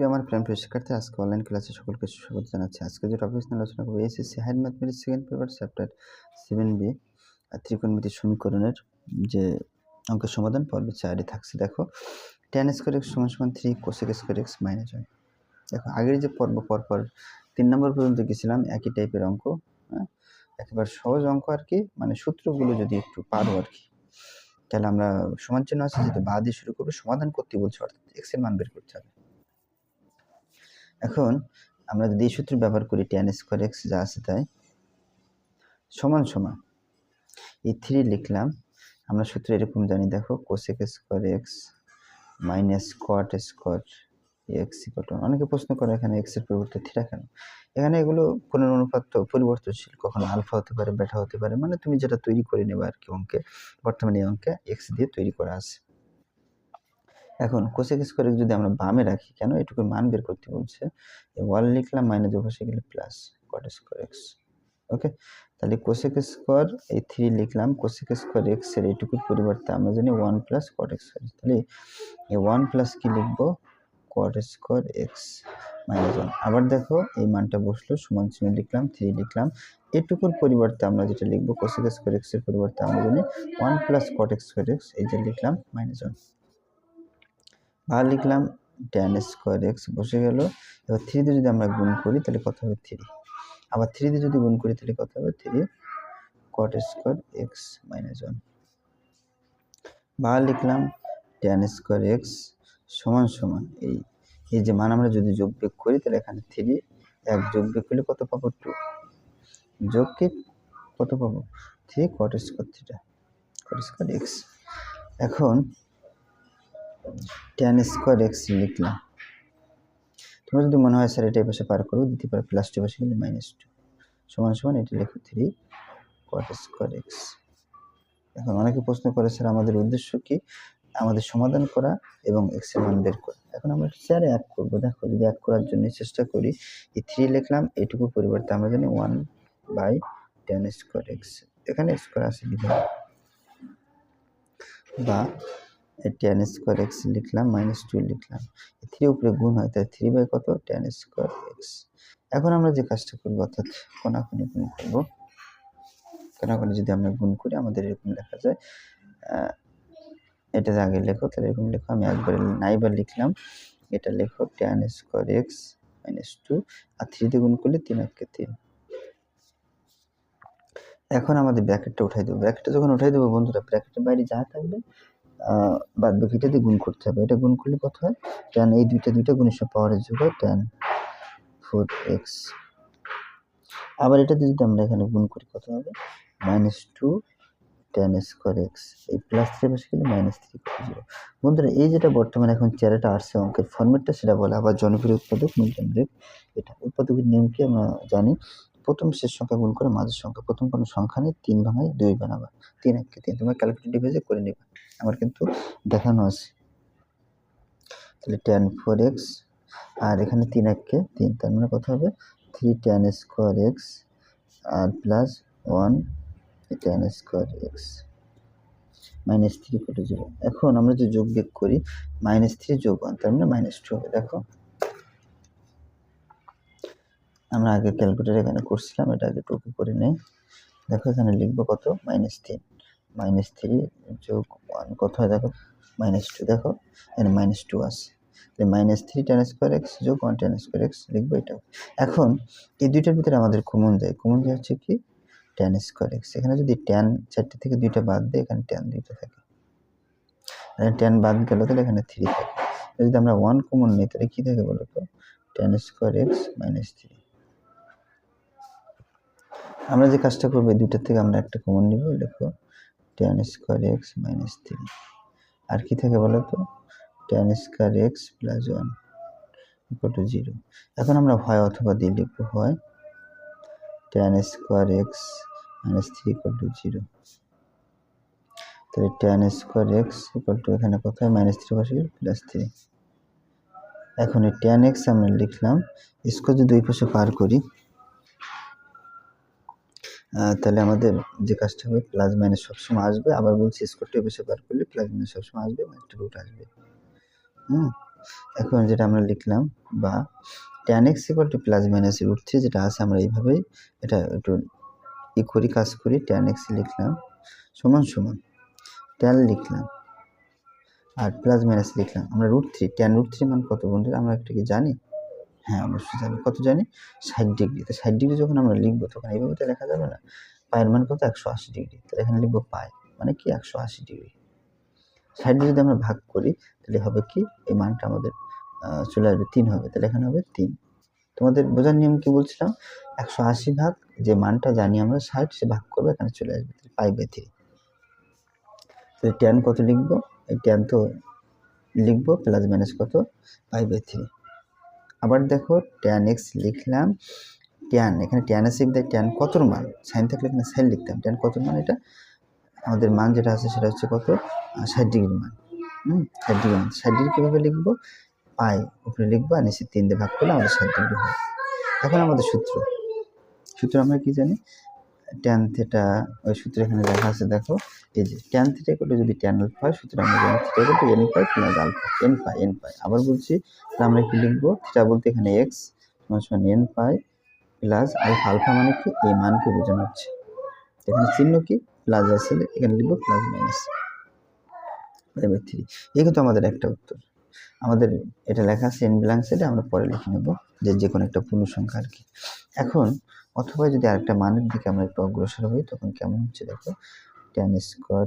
সুপ্রিয় আমার প্রাণ প্রিয় শিক্ষার্থী, আজকে অনলাইন ক্লাসে সকলকে স্বাগত জানাচ্ছি। আজকে যে টপিক নিয়ে আলোচনা করব SSC higher mathematics second paper chapter seven B ত্রিকোণমিতি সমীকরণের যে অঙ্কের সমাধান পর্বে চারই থাকছে। দেখো টেন স্কোয়ার এক্স সমান সমান three cosec square x minus one দেখো, আগের যে পর্ব, পরপর তিন নম্বর পর্যন্ত গেছিলাম, একই টাইপের অঙ্ক হ্যাঁ? একেবারে সহজ অঙ্ক আর কি মানে সূত্রগুলো যদি একটু পারো আর কি। তাহলে আমরা সমান চিহ্ন আছে, যেটা বা দিয়ে শুরু করব, সমাধান করতে বলছে, অর্থাৎ এক্সের মান বের করতে হবে। এখন আমরা যদি সূত্র ব্যবহার করি টেন স্কোয়ার এক্স যা আছে তাই, সমান সমান, এই থ্রি লিখলাম, আমরা সূত্র এরকম জানি, দেখো cosec square x minus cot square x ইকটন অনেকে প্রশ্ন করে এখানে এক্সের পরিবর্তে থ্রিটা কেন এখানে এগুলো পুনরনুপাত তো পরিবর্তনশীল, কখনো আলফা হতে পারে বেটা হতে পারে মানে তুমি যেটা তৈরি করে নেবে আর কি অঙ্কে বর্তমানে এই অঙ্কে এক্স দিয়ে তৈরি করা আছে। এখন কোসেক স্কোয়ার যদি আমরা বামে রাখি, কেন এটুকুর মান বের করতে বলছে? ওয়াল লিখলাম মাইনাস অবশ্যই গেলে plus cot square x okay তাহলে কোসেক স্কোয়ার এই থ্রি লিখলাম কোসেক স্কোয়ার এক্সের এইটুকুর পরিবর্তে আমরা জানি ওয়ান প্লাস কট স্কোয়ার তাহলে এই ওয়ান প্লাস কি লিখব? Cot square x minus one আবার দেখো, এই মানটা বসল, সমান চিহ্ন লিখলাম থ্রি লিখলাম। এটুকুর পরিবর্তে আমরা যেটা লিখব কোসেক স্কোয়ার এক্সের পরিবর্তে আমরা জানি one plus cot square x এই যে লিখলাম মাইনাস ওয়ান আর লিখলাম টেন স্কোয়ার এক্স বসে গেল। এবার থ্রি দিয়ে যদি আমরা গুণ করি, তাহলে কত হবে থ্রি আবার থ্রি দিয়ে যদি গুণ করি, তাহলে কত হবে three cot square x minus one বা লিখলাম টেন স্কোয়ার এক্স সমান সমান এই এই যে মান আমরা যদি যোগ বিয়োগ করি, তাহলে এখানে থ্রি এক যোগ বিয়োগ করলে কত পাবো টু যোগ কি? কত পাবো? থ্রি কট স্কোয়ার থ্রিটা কট স্কোয়ার এক্স এখন টেন স্কোয়ার এক্স লিখলাম তোমার যদি মনে হয় স্যার এটা পাশে পার করব দিতে পারে প্লাস টু পাশে গেলে মাইনাস টু সমান সমান এটা লেখো থ্রি কোয়াট স্কোয়ার এক্স এখন অনেকে প্রশ্ন করে স্যার আমাদের উদ্দেশ্য কি? আমাদের সমাধান করা এবং এক্সের মান বের করা। এখন আমরা চারে এক করব। দেখো, যদি এক করার জন্য চেষ্টা করি, এই থ্রি লিখলাম এটুকু পরিবর্তে আমরা জানি one by tan square x এখানে স্কোয়ার আছে বা টেন স্কোয়ার এক্স লিখলাম মাইনাস টু লিখলাম। থ্রি উপরে গুণ হয় তাই থ্রি বাই কত? টেন স্কোয়ার এক্স এখন আমরা যে কাজটা করব, অর্থাৎ কোনাকুনি গুণ করব। কোনাকুনি যদি আমরা গুণ করি, আমাদের এরকম লেখা যায় এটা আগে লেখো, তাহলে এরকম লেখো, আমি একবার নাইবার লিখলাম। এটা লেখো tan square x minus two আর থ্রিতে গুণ করলে তিন একে তিন। এখন আমাদের ব্র্যাকেটটা উঠাই দেবো। ব্র্যাকেটটা যখন উঠাই দেবো, বন্ধুরা ব্র্যাকেটের বাইরে যা থাকবে বাদ বাকিটা দিয়ে গুণ করতে হবে। এটা গুণ করলে কত হয়? টেন এই দুইটা দুইটা গুণের সব পাওয়ারের যোগ হয় টেন ফোর এক্স আবার এটা যদি আমরা এখানে গুণ করি কত হবে? Minus two tan square x এই প্লাস থ্রি পাশে গেলে মাইনাস থ্রি জিরো বন্ধুরা, এই যেটা বর্তমানে এখন চেরাটা আসছে অঙ্কের ফর্মেটটা সেটা বলে আবার জনপ্রিয় উৎপাদক মূলধন রেট এটা। উৎপাদকের নিয়মকে আমরা জানি? প্রথম শেষ সংখ্যা গুণ করে মাঝের সংখ্যা। প্রথম কোনো সংখ্যা নেই, তিন ভাঙায় দুই বানাবা। তিন এককে তিন, তোমার ক্যালকুলেটর ডিভাইসে করে নেবা। আমার কিন্তু দেখানো আছে। তাহলে টেন ফোর এক্স আর এখানে তিন এককে তিন, তার মানে কত হবে? থ্রি টেন স্কোয়ার এক্স আর plus one tan square x minus three কোটি জিরো এখন আমরা যে যোগ বিয়োগ করি মাইনাস থ্রি যোগ ওয়ান তার মানে মাইনাস টু হবে। দেখো আমরা আগে ক্যালকুলেটার এখানে করছিলাম, এটা আগে টুকু করে নেই। দেখো এখানে লিখব কত? মাইনাস তিন মাইনাস থ্রি যোগ ওয়ান কত হয় দেখো? মাইনাস টু দেখো? এখানে মাইনাস টু আছে। Minus three tan square x যোগ ওয়ান টেন স্কোয়ার এক্স লিখব এটা এখন এই দুইটার ভিতরে আমাদের কমন যায়। কমন যায় হচ্ছে কি? টেন স্কোয়ার এক্স এখানে যদি টেন চারটে থেকে দুইটা বাদ দেয় এখানে টেন দুইটা থাকে। টেন বাদ গেল, তাহলে এখানে থ্রি থাকে। যদি আমরা ওয়ান কমন নিই, তাহলে কী থাকে বলো তো? Tan square x minus three আমরা যে কাজটা করব, এই দুইটার থেকে আমরা একটা কমন নিব লেখো tan square x minus three আর কি থাকে বলো তো? Tan square x plus one equal to zero এখন আমরা হয় অথবা দিয়ে লিখব হয় tan square x minus three equal to zero তাহলে tan square x equal to এখানে কত হয় মাইনাস থ্রি গেল প্লাস থ্রি এখন এই টেন এক্স আমরা লিখলাম স্কোয়ার যদি দুই পাশে পার করি তাহলে আমাদের যে কাজটা হবে প্লাস মাইনাস সবসময় আসবে। আবার বলছি স্কোয়ারটা বেশি বার করলে প্লাস মাইনাস সবসময় আসবে একটা রুট আসবে। হুম? এখন যেটা আমরা লিখলাম, বা tan x equal to plus minus root three যেটা আছে, আমরা এইভাবেই এটা একটু ই করি, কাজ করি ট্যান এক্স লিখলাম, সমান সমান। ট্যান লিখলাম, আর প্লাস মাইনাস লিখলাম। আমরা root three tan root three মান কত বন্ধুরা? আমরা একটা কি জানি? হ্যাঁ অবশ্যই জানি কত জানি? ষাট ডিগ্রি তো ষাট ডিগ্রি যখন আমরা লিখব, তখন এইভাবে তো লেখা যাবে না। পায়ের মান কত? একশো আশি ডিগ্রি তাহলে এখানে লিখব পায় মানে কি? একশো আশি ডিগ্রি ষাট ডিগ্রি যদি আমরা ভাগ করি, তাহলে হবে কি? এই মানটা আমাদের চলে আসবে তিন হবে। তাহলে এখানে হবে তিন। তোমাদের বোঝার নিয়ম কি বলছিলাম? একশো আশি ভাগ, যে মানটা জানি আমরা, ষাট, সে ভাগ করব, এখানে চলে আসবে তাহলে পাই বাই থ্রি। তাহলে ট্যান কত লিখব? এই ট্যান তো লিখব প্লাস মাইনাস কত? Pi by three. আবার দেখো ট্যান এক্স লিখলাম ট্যান এখানে ট্যান এসে দেয় ট্যান কতর মান? সাইন থাকলে এখানে সাইন লিখতাম। ট্যান কতর মান? এটা আমাদের মান যেটা আছে সেটা হচ্ছে কত? ষাট ডিগ্রির মান। হুম, ষাট ডিগ্রি মান। ষাট ডিগ্রি কীভাবে লিখব? পাই উপরে লিখব আর নিচে তিন দিয়ে ভাগ করলে আমাদের ষাট ডিগ্রি হয়। এখন আমাদের সূত্র। সূত্র আমরা কী জানি? ট্যান থেটা ওই সূত্র এখানে লেখা আছে, দেখো, এই যে ট্যান থিটা করলে যদি ট্যান আলফা হয়, সূত্র আমরা জানি theta n pi plus alpha n pi n pi. আবার বলছি আমরা কি লিখব? থিটা বলতে এখানে এক্স সমান সমান n pi plus alpha alpha মানে কি? এই মানকে বোঝানো হচ্ছে। এখানে চিহ্ন কি? প্লাস আছে এখানে লিখব প্লাস মাইনাস বাই থ্রি, এই কিন্তু আমাদের একটা উত্তর। আমাদের এটা লেখা আছে এন ব্ল্যাঙ্ক সেটে আমরা পরে লিখে নেব, যে যে কোনো একটা পূর্ণ সংখ্যা আর কি। এখন অথবা যদি আরেকটা মানের দিকে আমরা একটু অগ্রসর হই, তখন কেমন হচ্ছে দেখো? Tan square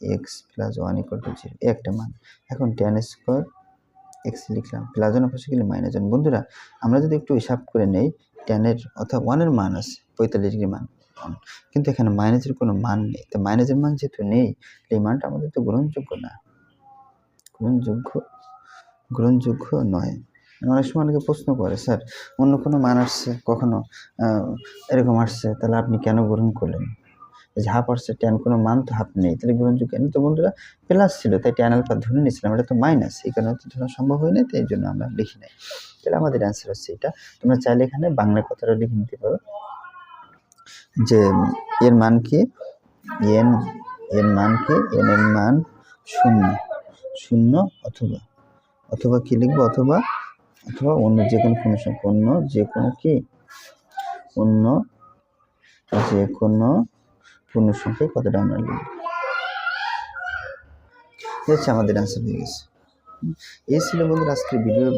x plus one equal to zero একটা মান। এখন টেন স্কোয়ার এক্স লিখলাম প্লাস ওয়ান পাশে গেলে মাইনাস ওয়ান বন্ধুরা, আমরা যদি একটু হিসাব করে নেই টেনের অর্থাৎ ওয়ানের মান আছে, পঁয়তাল্লিশ ডিগ্রি মান। কিন্তু এখানে মাইনাসের কোনো মান নেই। তো মাইনাসের মান যেহেতু নেই এই মানটা আমাদের তো গ্রহণযোগ্য না। গ্রহণযোগ্য গ্রহণযোগ্য নয়। অনেক সময় অনেকে প্রশ্ন করে, স্যার, অন্য কোনো মান আসছে? কখনো এরকম আসছে? তাহলে আপনি কেন গ্রহণ করলেন? যে হাফ আসছে ট্যান কোনো মান তো হাফ নেই। তাহলে গ্রহণযোগ্য নেই তো বন্ধুরা প্লাস ছিল, তাই ট্যান আলফা ধরে নিয়েছিলাম, এটা তো মাইনাস এই কারণে তো ধরা সম্ভব হয় না তাই জন্য আমরা লিখি নাই। তাহলে আমাদের অ্যান্সার হচ্ছে এটা। তোমরা চাইলে এখানে বাংলা কথাটা লিখে নিতে পারো। যে, এর মান কি? এন, এর মান কি? এন এর মান শূন্য। শূন্য অথবা অথবা কি লিখব? অথবা অথবা অন্য যে কোনো কোনো সংখ্যা অন্য যে কোনো কি? অন্য যে কোনো পূর্ণ সংখ্যায় কতটা আমরা লিখব। এই হচ্ছে আমাদের অ্যান্সার হয়ে গেছে। এই ছিল বন্ধুরা আজকের ভিডিও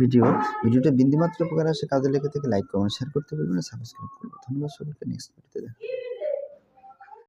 ভিডিও ভিডিওটা বিন্দুমাত্র উপকার আসে, কাজে লেগে থেকে লাইক কমেন্ট শেয়ার করতে বলবেন সাবস্ক্রাইব করবেন। ধন্যবাদ সকলকে নেক্সট ভিডিওতে দেখা।